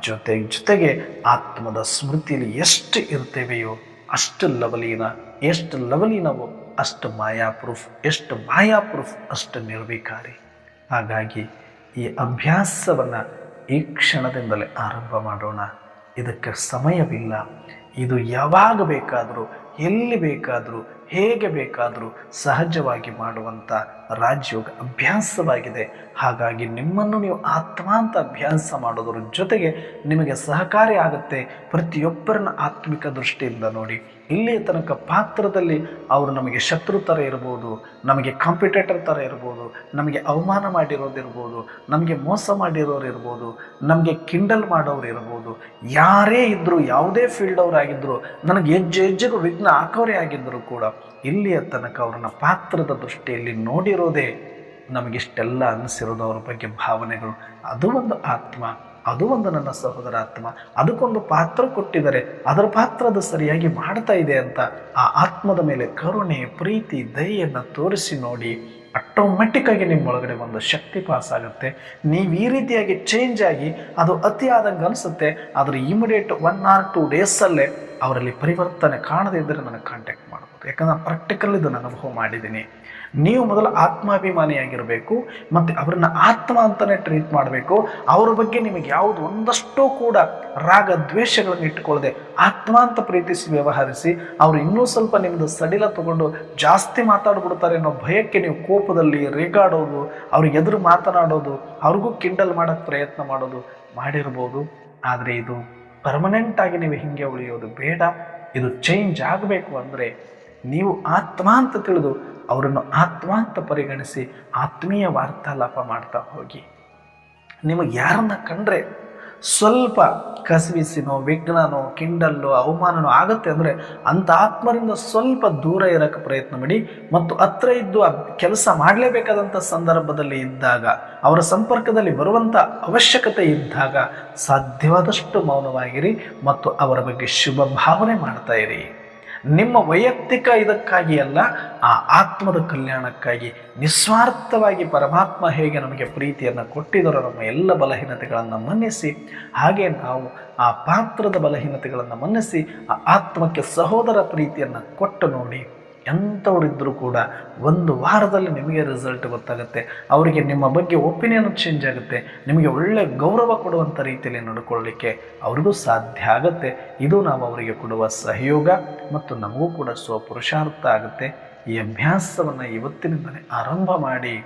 ಜೊತೆ ಜೊತೆಗೆ ಆತ್ಮದ ಸ್ಮೃತಿಯಲ್ಲಿ ಎಷ್ಟು ಇರ್ತೇವೆಯೋ ಅಷ್ಟು ಲವಲೀನ, ಎಷ್ಟು ಲವಲೀನವೋ ಅಷ್ಟು ಮಾಯಾ ಪ್ರೂಫ್, ಎಷ್ಟು ಮಾಯಾ ಪ್ರೂಫ್ ಅಷ್ಟು ನಿರ್ವಿಕಾರಿ. ಹಾಗಾಗಿ ಈ ಅಭ್ಯಾಸವನ್ನು ಈ ಕ್ಷಣದಿಂದಲೇ ಆರಂಭ ಮಾಡೋಣ. ಇದಕ್ಕೆ ಸಮಯವಿಲ್ಲ. ಇದು ಯಾವಾಗ ಬೇಕಾದರೂ, ಎಲ್ಲಿ ಬೇಕಾದರೂ, ಹೇಗೆ ಬೇಕಾದರೂ ಸಹಜವಾಗಿ ಮಾಡುವಂಥ ರಾಜಯೋಗ ಅಭ್ಯಾಸವಾಗಿದೆ. ಹಾಗಾಗಿ ನಿಮ್ಮನ್ನು ನೀವು ಆತ್ಮ ಅಂತ ಅಭ್ಯಾಸ ಮಾಡೋದ್ರ ಜೊತೆಗೆ ನಿಮಗೆ ಸಹಕಾರಿ ಆಗುತ್ತೆ ಪ್ರತಿಯೊಬ್ಬರನ್ನ ಆತ್ಮಿಕ ದೃಷ್ಟಿಯಿಂದ ನೋಡಿ. ಇಲ್ಲಿಯ ತನಕ ಪಾತ್ರದಲ್ಲಿ ಅವರು ನಮಗೆ ಶತ್ರು ಥರ ಇರ್ಬೋದು, ನಮಗೆ ಕಾಂಪಿಟೇಟರ್ ಥರ ಇರ್ಬೋದು, ನಮಗೆ ಅವಮಾನ ಮಾಡಿರೋದಿರ್ಬೋದು ನಮಗೆ ಮೋಸ ಮಾಡಿರೋರು ಇರ್ಬೋದು, ನಮಗೆ ಕಿಂಡಲ್ ಮಾಡೋರು ಇರ್ಬೋದು, ಯಾರೇ ಇದ್ದರೂ ಯಾವುದೇ ಫೀಲ್ಡ್ ಅವರಾಗಿದ್ದರು ನನಗೆ ಹೆಜ್ಜೆ ಹೆಜ್ಜೆಗೂ ವಿಘ್ನ ಹಾಕೋರೇ ಆಗಿದ್ದರೂ ಕೂಡ, ಇಲ್ಲಿಯ ತನಕ ಅವ್ರನ್ನ ಪಾತ್ರದ ದೃಷ್ಟಿಯಲ್ಲಿ ನೋಡಿರೋದೇ ನಮಗಿಷ್ಟೆಲ್ಲ ಅನಿಸಿರೋದು ಅವ್ರ ಬಗ್ಗೆ ಭಾವನೆಗಳು. ಅದು ಒಂದು ಆತ್ಮ. ಅದು ಒಂದು ನನ್ನ ಸಹೋದರ ಆತ್ಮ. ಅದಕ್ಕೊಂದು ಪಾತ್ರ ಕೊಟ್ಟಿದ್ದಾರೆ. ಅದರ ಪಾತ್ರದ ಸರಿಯಾಗಿ ಮಾಡ್ತಾ ಇದೆ ಅಂತ ಆ ಆತ್ಮದ ಮೇಲೆ ಕರುಣೆ, ಪ್ರೀತಿ, ದಯೆಯನ್ನು ತೋರಿಸಿ ನೋಡಿ ಆಟೋಮೆಟಿಕ್ ಆಗಿ ನಿಮ್ಮ ಒಳಗಡೆ ಒಂದು ಶಕ್ತಿ ಪಾಸ್ ಆಗುತ್ತೆ. ನೀವು ಈ ರೀತಿಯಾಗಿ ಚೇಂಜ್ ಆಗಿ ಅದು ಅತಿ ಆದಂಗೆ ಅನಿಸುತ್ತೆ. ಆದರೆ ಇಮಿಡಿಯೇಟ್ ಒನ್ ಆರ್ ಟೂ ಡೇಸಲ್ಲೇ ಅವರಲ್ಲಿ ಪರಿವರ್ತನೆ ಕಾಣದೇ ಇದ್ದರೆ ನನಗೆ ಕಾಂಟ್ಯಾಕ್ಟ್ ಮಾಡ್ಬೋದು. ಯಾಕಂದ್ರೆ ಪ್ರಾಕ್ಟಿಕಲ್ ಇದನ್ನು ಅನುಭವ ಮಾಡಿದ್ದೀನಿ. ನೀವು ಮೊದಲು ಆತ್ಮಾಭಿಮಾನಿಯಾಗಿರಬೇಕು ಮತ್ತು ಅವರನ್ನು ಆತ್ಮ ಅಂತಲೇ ಟ್ರೀಟ್ ಮಾಡಬೇಕು. ಅವ್ರ ಬಗ್ಗೆ ನಿಮಗೆ ಯಾವುದು ಒಂದಷ್ಟು ಕೂಡ ರಾಗ ದ್ವೇಷಗಳನ್ನು ಇಟ್ಟುಕೊಳ್ಳದೆ ಆತ್ಮ ಅಂತ ಪ್ರೀತಿಸಿ ವ್ಯವಹರಿಸಿ, ಅವರು ಇನ್ನೂ ಸ್ವಲ್ಪ ನಿಮ್ಮದು ಸಡಿಲ ತಗೊಂಡು ಜಾಸ್ತಿ ಮಾತಾಡ್ಬಿಡ್ತಾರೆ ಅನ್ನೋ ಭಯಕ್ಕೆ ನೀವು ಕೋಪದಲ್ಲಿ ರೇಗಾಡೋದು ಅವ್ರಿಗೆ ಎದುರು ಮಾತನಾಡೋದು, ಅವ್ರಿಗೂ ಕಿಂಡಲ್ ಮಾಡೋಕ್ಕೆ ಪ್ರಯತ್ನ ಮಾಡೋದು ಮಾಡಿರ್ಬೋದು. ಆದರೆ ಇದು ಪರ್ಮನೆಂಟಾಗಿ ನೀವು ಹಿಂಗೆ ಉಳಿಯೋದು ಬೇಡ. ಇದು ಚೇಂಜ್ ಆಗಬೇಕು ಅಂದರೆ ನೀವು ಆತ್ಮ ಅಂತ ತಿಳಿದು ಅವರನ್ನು ಆತ್ಮ ಅಂತ ಪರಿಗಣಿಸಿ ಆತ್ಮೀಯ ವಾರ್ತಾಲಾಪ ಮಾಡ್ತಾ ಹೋಗಿ. ನಿಮಗೆ ಯಾರನ್ನ ಕಂಡ್ರೆ ಸ್ವಲ್ಪ ಕಸವಿಸಿನೋ, ವಿಘ್ನನೋ ಕಿಂಡಲ್ಲೋ ಅವಮಾನನೋ ಆಗುತ್ತೆ ಅಂದರೆ ಅಂಥ ಆತ್ಮರಿಂದ ಸ್ವಲ್ಪ ದೂರ ಇರೋಕ್ಕೆ ಪ್ರಯತ್ನ ಮಾಡಿ ಮತ್ತು ಹತ್ರ ಇದ್ದು ಆ ಕೆಲಸ ಮಾಡಲೇಬೇಕಾದಂಥ ಸಂದರ್ಭದಲ್ಲಿ ಇದ್ದಾಗ, ಅವರ ಸಂಪರ್ಕದಲ್ಲಿ ಬರುವಂಥ ಅವಶ್ಯಕತೆ ಇದ್ದಾಗ ಸಾಧ್ಯವಾದಷ್ಟು ಮೌನವಾಗಿರಿ ಮತ್ತು ಅವರ ಬಗ್ಗೆ ಶುಭ ಭಾವನೆ ಮಾಡ್ತಾ ಇರಿ. ನಿಮ್ಮ ವೈಯಕ್ತಿಕ ಇದಕ್ಕಾಗಿ ಅಲ್ಲ, ಆ ಆತ್ಮದ ಕಲ್ಯಾಣಕ್ಕಾಗಿ ನಿಸ್ವಾರ್ಥವಾಗಿ ಪರಮಾತ್ಮ ಹೇಗೆ ನಮಗೆ ಪ್ರೀತಿಯನ್ನು ಕೊಟ್ಟಿದರೋ ನಮ್ಮ ಎಲ್ಲ ಬಲಹೀನತೆಗಳನ್ನು ಮನ್ನಿಸಿ, ಹಾಗೆ ನಾವು ಆ ಪಾತ್ರದ ಬಲಹೀನತೆಗಳನ್ನು ಮನ್ನಿಸಿ, ಆ ಆತ್ಮಕ್ಕೆ ಸಹೋದರ ಪ್ರೀತಿಯನ್ನು ಕೊಟ್ಟು ನೋಡಿ. ಎಂಥವರಿದ್ದರೂ ಕೂಡ ಒಂದು ವಾರದಲ್ಲಿ ನಿಮಗೆ ರಿಸಲ್ಟ್ ಗೊತ್ತಾಗುತ್ತೆ. ಅವರಿಗೆ ನಿಮ್ಮ ಬಗ್ಗೆ ಒಪಿನಿಯನ್ ಚೇಂಜ್ ಆಗುತ್ತೆ. ನಿಮಗೆ ಒಳ್ಳೆ ಗೌರವ ಕೊಡುವಂಥ ರೀತಿಯಲ್ಲಿ ನಡ್ಕೊಳ್ಳಿಕ್ಕೆ ಅವ್ರಿಗೂ ಸಾಧ್ಯ ಆಗುತ್ತೆ. ಇದು ನಾವು ಅವರಿಗೆ ಕೊಡುವ ಸಹಯೋಗ ಮತ್ತು ನಮಗೂ ಕೂಡ ಸ್ವಪುರುಷಾರ್ಥ ಆಗುತ್ತೆ. ಈ ಅಭ್ಯಾಸವನ್ನು ಇವತ್ತಿನಿಂದಲೇ ಆರಂಭ ಮಾಡಿ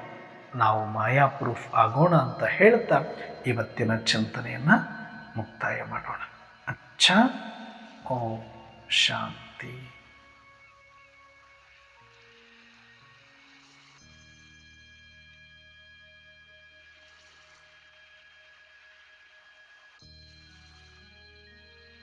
ನಾವು ಮಾಯಾ ಪ್ರೂಫ್ ಆಗೋಣ ಅಂತ ಹೇಳ್ತಾ ಇವತ್ತಿನ ಚಿಂತನೆಯನ್ನು ಮುಕ್ತಾಯ ಮಾಡೋಣ. ಅಚ್ಚ. ಓಂ ಶಾಂತಿ.